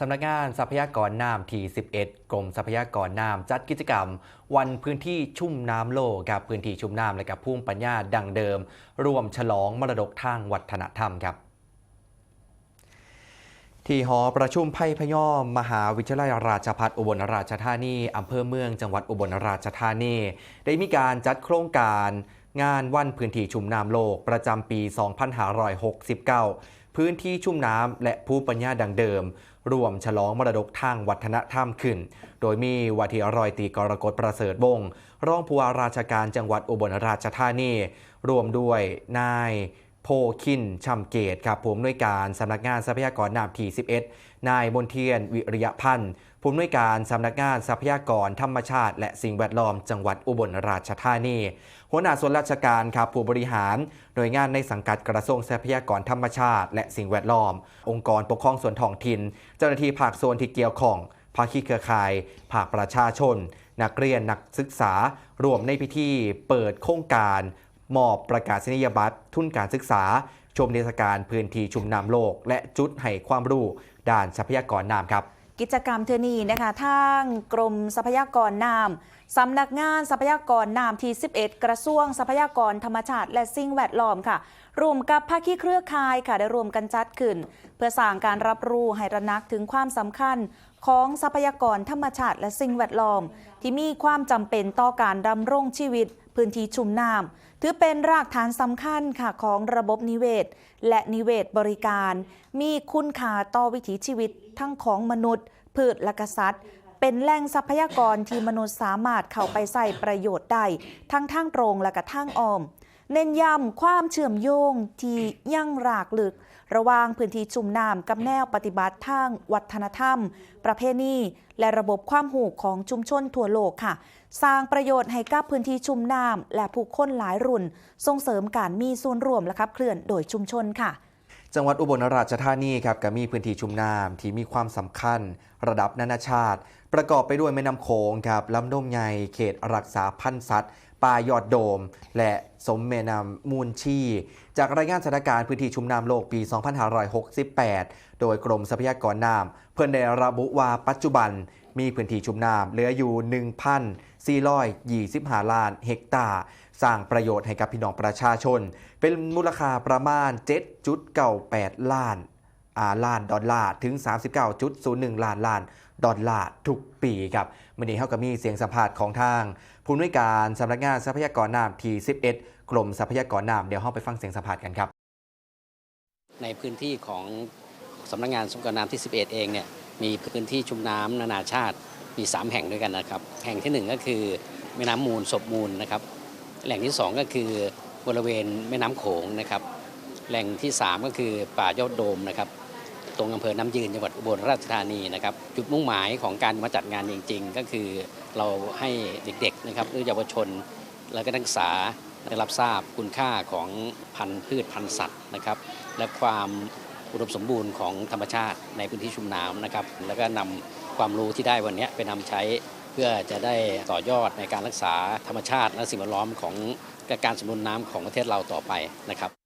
สำนักงานทรัพยากรน้ำที่ 11 กรมทรัพยากรน้ำจัดกิจกรรม วันพื้นที่ชุ่มน้ำโลกกับพื้นที่ชุ่มน้ำและกับภูมิปัญญาดังเดิม รวมฉลองมรดกทางวัฒนธรรมครับที่หอประชุมไพ่พยอม มหาวิทยาลัยราชภัฏอุบลราชธานีอำเภอเมืองจังหวัดอุบลราชธานี ได้มีการจัดโครงการงานวันพื้นที่ชุ่มน้ำโลกประจำปี 2569 พื้นที่ชุ่มน้ำและภูมิปัญญาดังเดิม รวมฉลองมรดกทางวัฒนธรรมขึ้น โดยมีวัทีอรอยตีกรกฎประเสริฐวงศ์รองผู้ว่าราชการจังหวัดอุบลราชธานี รวมด้วยนาย โพคินชัมเกตครับผู้อำนวยการสำนักงานทรัพยากรน้ำที่ 11 นายมนเทียนวิริยพันธ์ผู้อำนวยการสำนักงานทรัพยากรธรรมชาติ และสิ่งแวดล้อมจังหวัดอุบลราชธานีหัวหน้าส่วนราชการครับผู้บริหารหน่วยงานในสังกัดกระทรวงทรัพยากรธรรมชาติ และสิ่งแวดล้อม องค์กรปกครองส่วนท้องถิ่น เจ้าหน้าที่ภาคส่วนที่เกี่ยวข้องภาคีเครือข่ายภาคประชาชน นักเรียนนักศึกษารวมในพิธีเปิดโครงการ มอบประกาศนียบัตรทุนการศึกษา ชมเทศกาลพื้นที่ชุมน้ำโลก และจุดให้ความรู้ ด้านทรัพยากรน้ำครับ กิจกรรมเทอนี้นะคะทางกรมทรัพยากรน้ำสำนักงานทรัพยากรน้ำที่ 11 กระทรวงทรัพยากรธรรมชาติและสิ่งแวดล้อมค่ะรวมกับภาคีเครือข่ายค่ะได้รวมกันจัดขึ้น เพื่อสร้างการรับรู้ให้ระนักถึงความสำคัญของทรัพยากรธรรมชาติและสิ่งแวดล้อม ที่มีความจำเป็นต่อการดำรงชีวิต พื้นที่ชุ่มน้ำถือเป็นรากฐานสำคัญค่ะของระบบนิเวศ และนิเวศบริการ มีคุณค่าต่อวิถีชีวิตทั้งของมนุษย์ พืชและกษัตริย์ เป็นแหล่งทรัพยากรที่มนุษย์สามารถเข้าไปใส่ประโยชน์ได้ทั้งทางตรงและก็ทางอ้อม เน้นย้ำความเชื่อมโยงที่ยั่งรากลึก ระหว่างพื้นที่ชุ่มน้ำกับแนวปฏิบัติทางวัฒนธรรม ประเพณีและระบบความหูของชุมชนทั่วโลกค่ะ สร้างประโยชน์ให้กับพื้นที่ชุ่มน้ำและผู้คนหลายรุ่น ส่งเสริมการมีส่วนร่วมและขับเคลื่อนโดยชุมชนค่ะจังหวัดอุบลราชธานีครับก็มีพื้นที่ชุ่มน้ำที่มีความสำคัญ ระดับนานาชาติ ประกอบไปด้วยแม่น้ำโขงครับลำนมใหญ่เขตรักษาพันธุ์สัตว์ป่ายอดโดม และสมแม่น้ำมูลชีจากรายงานสถานการณ์พื้นที่ชุ่มน้ำโลกปี 2568 โดยกรมทรัพยากรน้ำเพื่อนได้ระบุว่าปัจจุบันมีพื้นที่ชุ่มน้ำเหลืออยู่ 1,425 ล้านเฮกตาร์สร้างประโยชน์ให้กับพี่น้องประชาชน เป็นมูลค่าประมาณ 7.98 ล้าน ล้านดอลลาร์ถึง 39.01 ล้านล้านดอลลาร์ทุกปีครับวันนี้เขาก็มีเสียงสัมภาษณ์ของทางผู้อำนวยการสำนักงานทรัพยากรน้ำที่ 11 กรมทรัพยากรน้ำเดี๋ยวเราไปฟังเสียงสัมภาษณ์กันครับ ในพื้นที่ของสำนักงานสมกรน้ำที่ 11 เองเนี่ยมีพื้นที่ชุมน้ำนานาชาติมี 3 แห่งด้วยกันนะครับ แห่งทีหนึ่1 ก็คือแม่น้ำมูลศพมูลนะครับ แหล่งที่ 2 ก็คือบริเวณแม่น้ำโขงนะครับ แหล่งที่ 3 ก็คือป่ายอดโดมนะครับ ตรงอำเภอน้ำยืนจังหวัดอุบลราชธานีนะครับจุดมุ่งหมายของการมาจัดงานจริง ๆ ก็คือเราให้เด็กๆนะครับหรือเยาวชน และก็นักศึกษาได้รับทราบคุณค่าของพันธุ์พืชพันธุ์สัตว์นะครับและความอุดมสมบูรณ์ของธรรมชาติในพื้นที่ชุ่มน้ำนะครับแล้วก็นำความรู้ที่ได้วันนี้ไปนำใช้เพื่อจะได้ต่อยอดในการรักษาธรรมชาติ และสิ่งแวดล้อมของการสมดุลน้ำของประเทศเราต่อไปนะครับ